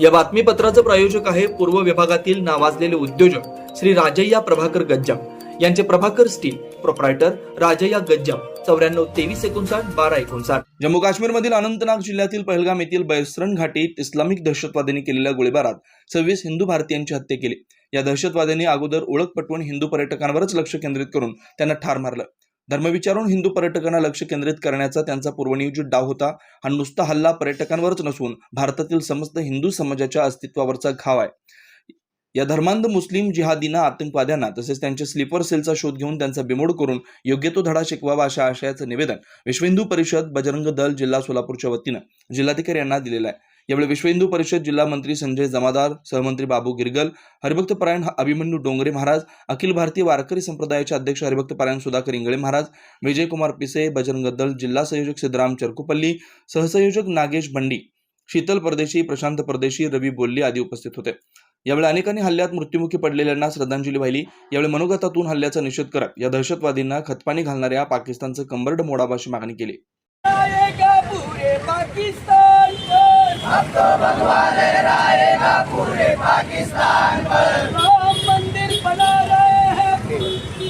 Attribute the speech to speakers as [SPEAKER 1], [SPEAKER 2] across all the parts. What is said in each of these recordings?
[SPEAKER 1] या बातमीपत्राचं प्रायोजक आहे पूर्व विभागातील नावाजलेले उद्योजक श्री राजय्या प्रभाकर गज्जाम. यांचे प्रभाकर स्टील प्रोप्रायटर राजय्या गज्जाम. चौऱ्याण्णव तेवीस एकोणसाठ बारा एकोणसाठ. जम्मू काश्मीरमधील अनंतनाग जिल्ह्यातील पहलगाम येथील बैसरण घाटीत इस्लामिक दहशतवाद्यांनी केलेल्या गोळीबारात सव्वीस हिंदू भारतीयांची हत्या केली. या दहशतवाद्यांनी अगोदर ओळख पटवून हिंदू पर्यटकांवरच लक्ष केंद्रित करून त्यांना ठार मारलं. धर्मविचारून हिंदू पर्यटकांना लक्ष केंद्रित करण्याचा त्यांचा पूर्वनियोजित डाव होता हा नुसता हल्ला पर्यटकांवरच नसून भारतातील समस्त हिंदू समाजाच्या अस्तित्वावरचा घाव आहे. या धर्मांध मुस्लिम जिहादींना आतंकवाद्यांना तसेच त्यांच्या स्लीपर सेलचा शोध घेऊन त्यांचा बिमोड करून योग्य तो धडा शिकवावा अशा आशयाचं निवेदन विश्व हिंदू परिषद बजरंग दल जिल्हा सोलापूरच्या वतीनं जिल्हाधिकारी यांना दिलेलं आहे. यावेळी विश्व हिंदू परिषद जिल्हा मंत्री संजय जमादार सहमंत्री बाबू गिरगल हरिभक्त परायण अभिमन्यू डोंगरे महाराज अखिल भारतीय वारकरी संप्रदायाचे अध्यक्ष हरिभक्त परायण सुधाकर इंगळे महाराज विजयकुमार पिसे बजरंग दल जिल्हा संयोजक सिद्धराम चरकुपल्ली सहसंयोजक नागेश बंडी शीतल परदेशी प्रशांत परदेशी रवी बोल्ली आदी उपस्थित होते. यावेळी अनेकांनी हल्ल्यात मृत्युमुखी पडलेल्यांना श्रद्धांजली वाहिली. यावेळी मनोगतातून हल्ल्याचा निषेध करत या दहशतवादींना खतपाणी घालणाऱ्या पाकिस्तानचं कंबरड मोडावाशी मागणी केली.
[SPEAKER 2] अब तो भगवान लहराएगा पूरे पाकिस्तान पर। राम मंदिर बना रहे हैं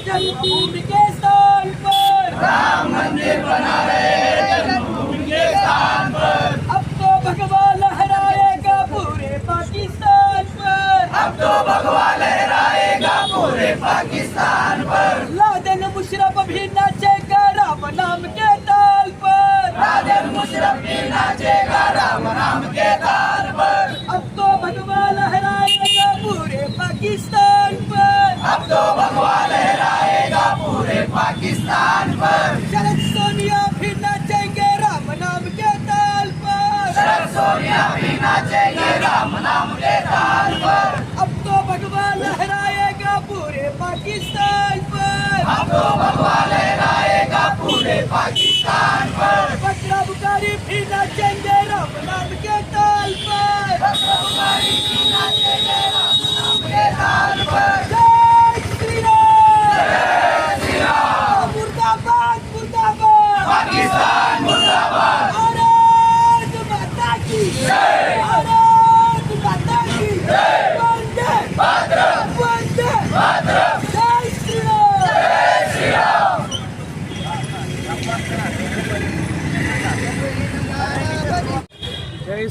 [SPEAKER 2] जन्मभूमि के स्थान पर। राम मंदिर बना रहे हैं जन्मभूमि के स्थान पर। अब तो भगवान लहराएगा पूरे पाकिस्तान पर। अब तो भगवान लहराएगा पूरे पाकिस्तान पर। लादेन मुशरफ भी नाचेगा राम नाम के ताल पर। लादेन मुशरफ भी नाचेगा राम राम के ताल पर। अब तो भगवान लहराएगा पूरे पाकिस्तान पर। अब तो भगवान लहराएगा पूरे पाकिस्तान पर। शरद सोनिया भी नाचेंगे राम नाम के ताल पर। शरद सोनिया भी नाचेंगे राम नाम के ताल पर। अब तो भगवान लहराएगा पूरे पाकिस्तान पर। अब तो भगवान लहराएगा पूरे पाकिस्तान पर। बकरा बुकारी भी नाचेंगे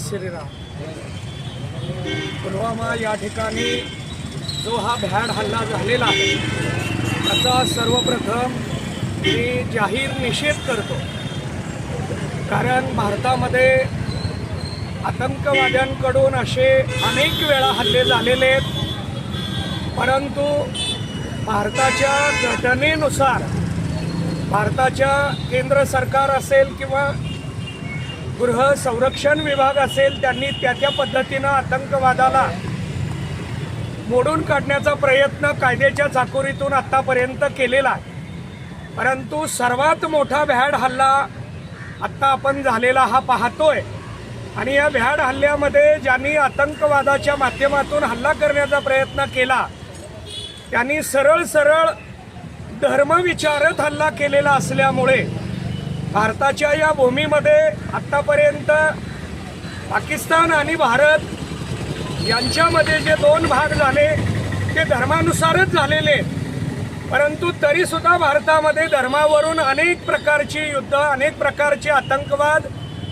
[SPEAKER 3] श्रीराम. पुलवामा या ठिकाणी जो हा भ्याड हल्ला झालेला आहे त्याचा सर्वप्रथम मी जाहीर निषेध करतो. कारण भारतामध्ये आतंकवाद्यांकडून असे अनेक वेळा हल्ले झालेले आहेत. परंतु भारताच्या घटनेनुसार भारताच्या केंद्र सरकार असेल किंवा गृह संरक्षण विभाग असेल त्यांनी त्या त्या पद्धतीनं आतंकवादाला मोडून काढण्याचा प्रयत्न कायद्याच्या चाकोरीतून आत्तापर्यंत केलेला आहे. परंतु सर्वात मोठा भ्याड हल्ला आत्ता आपण झालेला हा पाहतोय. आणि या भ्याड हल्ल्यामध्ये ज्यांनी आतंकवादाच्या माध्यमातून हल्ला करण्याचा प्रयत्न केला त्यांनी सरळ सरळ धर्मविचारत हल्ला केलेला असल्यामुळे भारताच्या या भूमीमध्ये आत्तापर्यंत पाकिस्तान आणि भारत यांच्यामध्ये जे दोन भाग झाले ते धर्मानुसारच झालेले परंतु तरीसुद्धा भारतामध्ये धर्मावरून अनेक प्रकारची युद्ध अनेक प्रकारचे आतंकवाद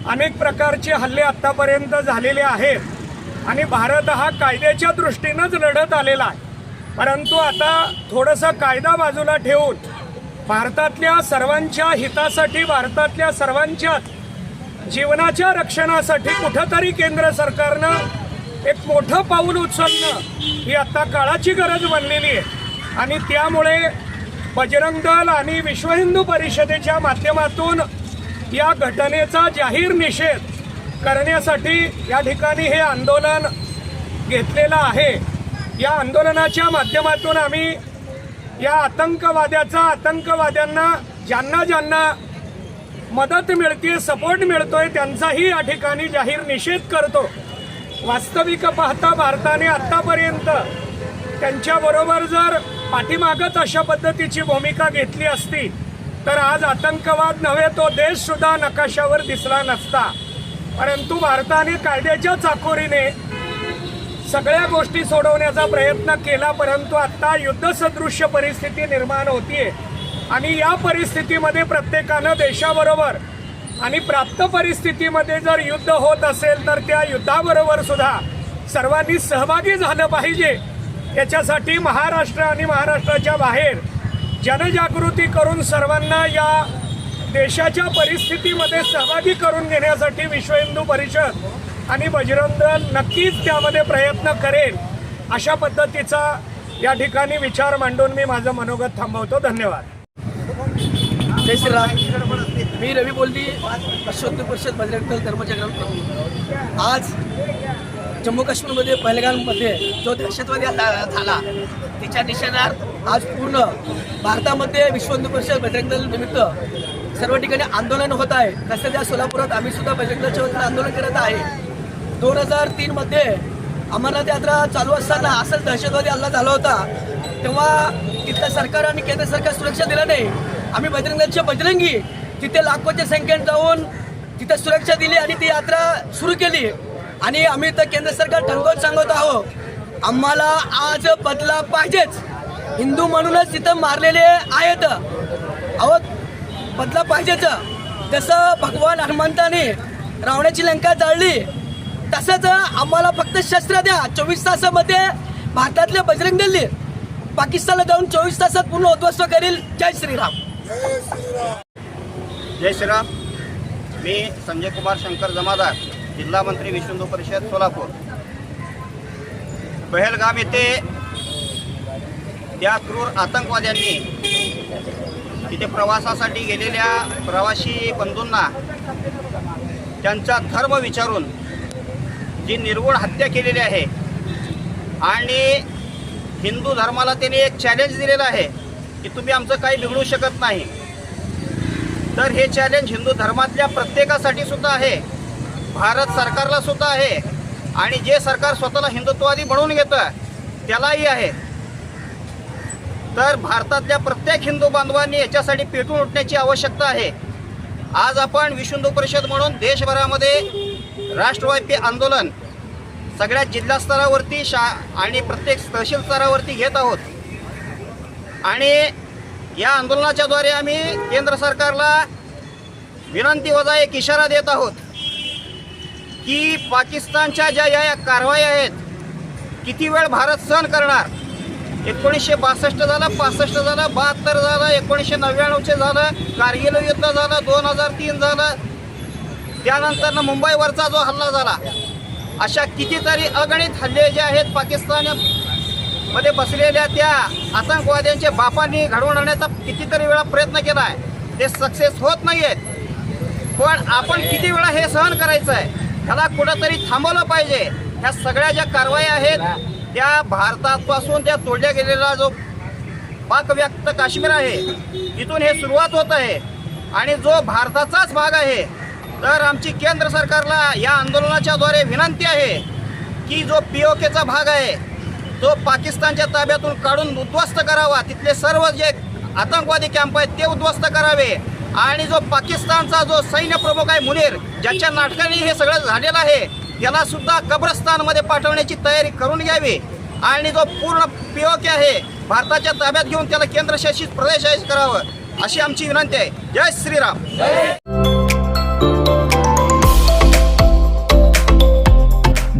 [SPEAKER 3] अनेक प्रकारचे हल्ले आत्तापर्यंत झालेले आहेत. आणि भारत हा कायद्याच्या दृष्टीनंच लढत आलेला आहे. परंतु आता थोडंसं कायदा बाजूला ठेवून भारतातल्या सर्वांच्या हितासाठी भारतातल्या सर्वांच्या जीवनाच्या रक्षणासाठी कुठंतरी केंद्र सरकारनं एक मोठं पाऊल उचलणं ही आता काळाची गरज बनलेली आहे. आणि त्यामुळे बजरंग दल आणि विश्व हिंदू परिषदेच्या माध्यमातून या घटनेचा जाहीर निषेध करण्यासाठी या ठिकाणी हे आंदोलन घेतलेलं आहे. या आंदोलनाच्या माध्यमातून आम्ही या आतंकवाद्याचा आतंकवाद्यांना ज्यांना ज्यांना मदत मिळते सपोर्ट मिळतोय त्यांचाही या ठिकाणी जाहीर निषेध करतो. वास्तविक पाहता भारताने आत्तापर्यंत त्यांच्याबरोबर जर पाठीमागच अशा पद्धतीची भूमिका घेतली असती तर आज आतंकवाद नव्हे तो देशसुद्धा नकाशावर दिसला नसता. परंतु भारताने कायद्याच्या चाकोरीने सगळ्या गोष्टी सोडवण्याचा प्रयत्न केला परंतु आत्ता युद्धसदृश्य परिस्थिती निर्माण होतीये. आणि या परिस्थितीमध्ये प्रत्येकानं देशाबरोबर आणि प्राप्त परिस्थितीमध्ये जर युद्ध होत असेल तर त्या युद्धाबरोबर सुद्धा सर्वांनी सहभागी झालं पाहिजे. याच्यासाठी महाराष्ट्र आणि महाराष्ट्राच्या बाहेर जनजागृती करून सर्वांना या देशाच्या परिस्थितीमध्ये सहभागी करून घेण्यासाठी विश्व हिंदू परिषद आणि बजरंग दल नक्कीच त्यामध्ये प्रयत्न करेल अशा पद्धतीचा या ठिकाणी विचार मांडून मी माझं मनोगत थांबवतो. धन्यवाद.
[SPEAKER 2] जय श्रीराम. मी रवी बोलली विश्वहिंदू परिषद बजरंग दल धर्मचक्र आज जम्मू काश्मीरमध्ये पहलगाममध्ये जो दहशतवादी झाला तिच्या निषेधार्थ आज पूर्ण भारतामध्ये विश्व हिंदू परिषद बजरंग दल निमित्त सर्व ठिकाणी आंदोलन होत आहे. तसंच या सोलापुरात आम्ही सुद्धा बजरंग दलच्या वतीने आंदोलन करत आहे. दोन हजार तीनमध्ये अमरनाथ यात्रा चालू असताना असंच दहशतवादी हल्ला झाला होता. तेव्हा तिथलं सरकार आणि केंद्र सरकार सुरक्षा दिलं नाही. आम्ही बजरंगचे बजरंगी तिथे लाखोच्या संख्येत जाऊन तिथे सुरक्षा दिली आणि ती यात्रा सुरू केली. आणि आम्ही तर केंद्र सरकार ठणकावून सांगत आहोत आम्हाला आज बदला पाहिजेच. हिंदू म्हणूनच तिथं मारलेले आहेत. अहो बदला पाहिजेच. जसं भगवान हनुमंताने रावणाची लंका जाळली तसंच आम्हाला फक्त शस्त्र द्या. चोवीस तासामध्ये भारतातले बजरंग दल पाकिस्तानला जाऊन चोवीस तासात पूर्ण उद्ध्वस्त करील. जय श्रीराम.
[SPEAKER 4] जय श्रीराम. मी संजय कुमार शंकर जमादार जिल्हा मंत्री विश्व हिंदू परिषद सोलापूर. पहलगाम येथे त्या क्रूर आतंकवाद्यांनी तिथे प्रवासासाठी गेलेल्या प्रवासी बंधूंना त्यांचा धर्म विचारून जी निर्गुण हत्या केलेली आहे. आणि हिंदू धर्माला त्यांनी एक चॅलेंज दिलेलं आहे की तुम्ही आमचं काही बिघडू शकत नाही. तर हे चॅलेंज हिंदू धर्मातल्या प्रत्येकासाठी सुद्धा आहे. भारत सरकारला सुद्धा आहे. आणि जे सरकार स्वतःला हिंदुत्ववादी बनवून घेतं त्यालाही आहे. तर भारतातल्या प्रत्येक हिंदू बांधवांनी याच्यासाठी पेटून उठण्याची आवश्यकता आहे. आज आपण विश्व हिंदू परिषद म्हणून देशभरामध्ये राष्ट्रव्यापी आंदोलन सगळ्या जिल्हा स्तरावरती शा आणि प्रत्येक तहसील स्तरावरती घेत आहोत. आणि या आंदोलनाच्याद्वारे आम्ही केंद्र सरकारला विनंती वजा एक इशारा देत आहोत की पाकिस्तानच्या ज्या या कारवाई आहेत किती वेळ भारत सहन करणार? एकोणीसशे बासष्ट झालं पासष्ट झालं बहात्तर झालं एकोणीसशे नव्याण्णवचे झालं कारगिल युद्ध झालं दोन हजार तीन झालं त्यानंतरनं मुंबईवरचा जो हल्ला झाला अशा कितीतरी अगणित हल्ले जे आहेत पाकिस्तानमध्ये बसलेल्या त्या आतंकवाद्यांच्या बापांनी घडवून आणण्याचा कितीतरी वेळा प्रयत्न केला आहे. ते सक्सेस होत नाही आहेत पण आपण किती वेळा हे सहन करायचं आहे ह्याला कुठंतरी थांबवलं पाहिजे. ह्या सगळ्या ज्या कारवाई आहेत त्या भारतापासून त्या तोडल्या गेलेला जो पाकव्याप्त काश्मीर आहे तिथून हे सुरुवात होत आहे. आणि जो भारताचाच भाग आहे तर आमची केंद्र सरकारला या आंदोलनाच्याद्वारे विनंती आहे की जो पी ओ केचा भाग आहे तो पाकिस्तानच्या ताब्यातून काढून उद्ध्वस्त करावा. तिथले सर्व जे आतंकवादी कॅम्प आहेत ते उद्ध्वस्त करावे. आणि जो पाकिस्तानचा जो सैन्य प्रमुख आहे मुनीर ज्याच्या नाटकाने हे सगळं झालेलं आहे त्याला सुद्धा कब्रस्तानमध्ये पाठवण्याची तयारी करून घ्यावी. आणि जो पूर्ण पी ओ के आहे भारताच्या ताब्यात घेऊन त्याला केंद्रशासित प्रदेश करावं अशी आमची विनंती आहे. जय Shriram.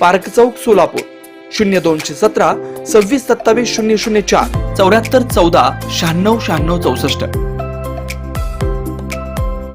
[SPEAKER 1] पार्क चौक सोलापूर. शून्य दोनशे सतरा सव्वीस सत्तावीस शून्य शून्य चार. चौऱ्याहत्तर चौदा शहाण्णव शहाण्णव चौसष्ट.